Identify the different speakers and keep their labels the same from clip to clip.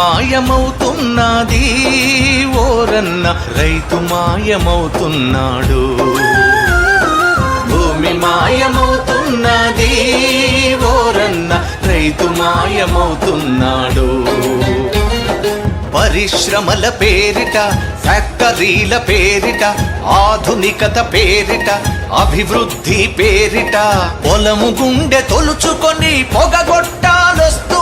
Speaker 1: మాయమవుతున్నది ఓరన్న రైతు మాయమవుతున్నాడు. భూమి మాయమవుతున్నది ఓరన్న రైతు మాయమవుతున్నాడు. పరిశ్రమల పేరిట ఫ్యాక్టరీల పేరిట ఆధునికత పేరిట అభివృద్ధి పేరిట పొలము గుండె తొలుచుకొని పొగగొట్టాలొస్తున్నా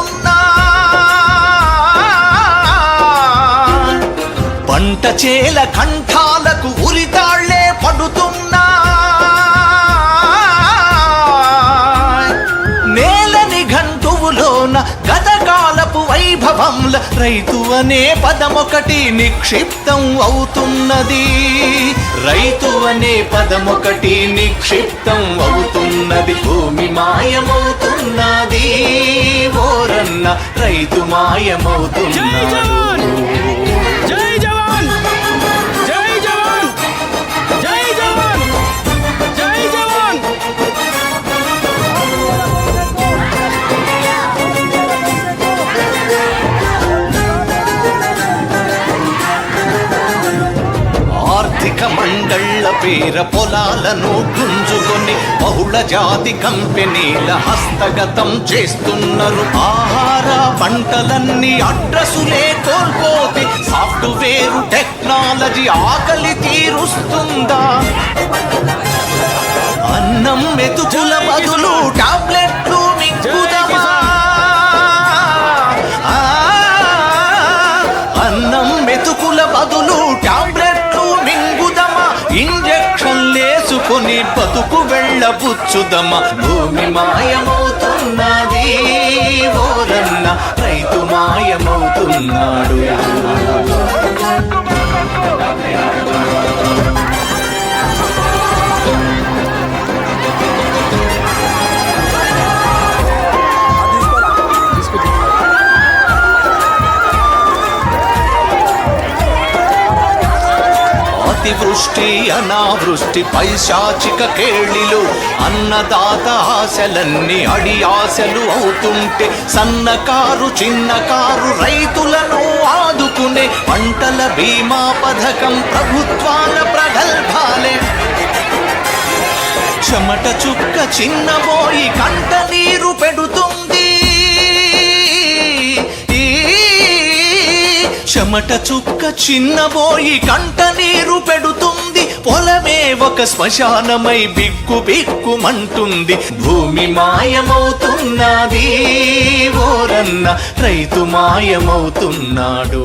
Speaker 1: మంట చేల కంఠాలకు ఉరితాళ్ళే పడుతున్నా. నేలని గంటువులోన గతకాలపు వైభవంల రైతు అనే పదమొకటి నిక్షిప్తం అవుతున్నది. రైతు అనే పదమొకటి నిక్షిప్తం అవుతున్నది. భూమి మాయమవుతున్నది. ఓరన్న రైతు మాయమవుతున్నాడు. మండళ్ళ పేర పొలాలను గుంజుకొని బహుళ జాతి కంపెనీల హస్తగతం చేస్తున్నారు. ఆహార పంటలన్నీ అడ్రసులే కోల్పోతే సాఫ్ట్వేర్ టెక్నాలజీ ఆకలి తీరుస్తుందా? అన్నం మెతుకుల బదులు టాబ్లెట్ బతుకు వెళ్ళబుచ్చుదమ్మ. భూమి మాయమవుతున్నది ఓరన్న రైతు మాయమవుతున్నాడు. అతివృష్టి అనావృష్టి పైశాచిక కేళిలు అన్నదాత ఆశలన్నీ అడి ఆశలు అవుతుంటే సన్నకారు చిన్నకారు రైతులను ఆదుకునే పంటల బీమా పథకం ప్రభుత్వాల ప్రగల్భాలే. చెమట చుక్క చిన్నబోయి కంటల చెమట చుక్క చిన్నబోయి కంట నీరు పెడుతుంది. పొలమే ఒక శ్మశానమై బిక్కు బిక్కుమంటుంది. భూమి మాయమవుతున్నది ఓరన్న రైతు మాయమవుతున్నాడు.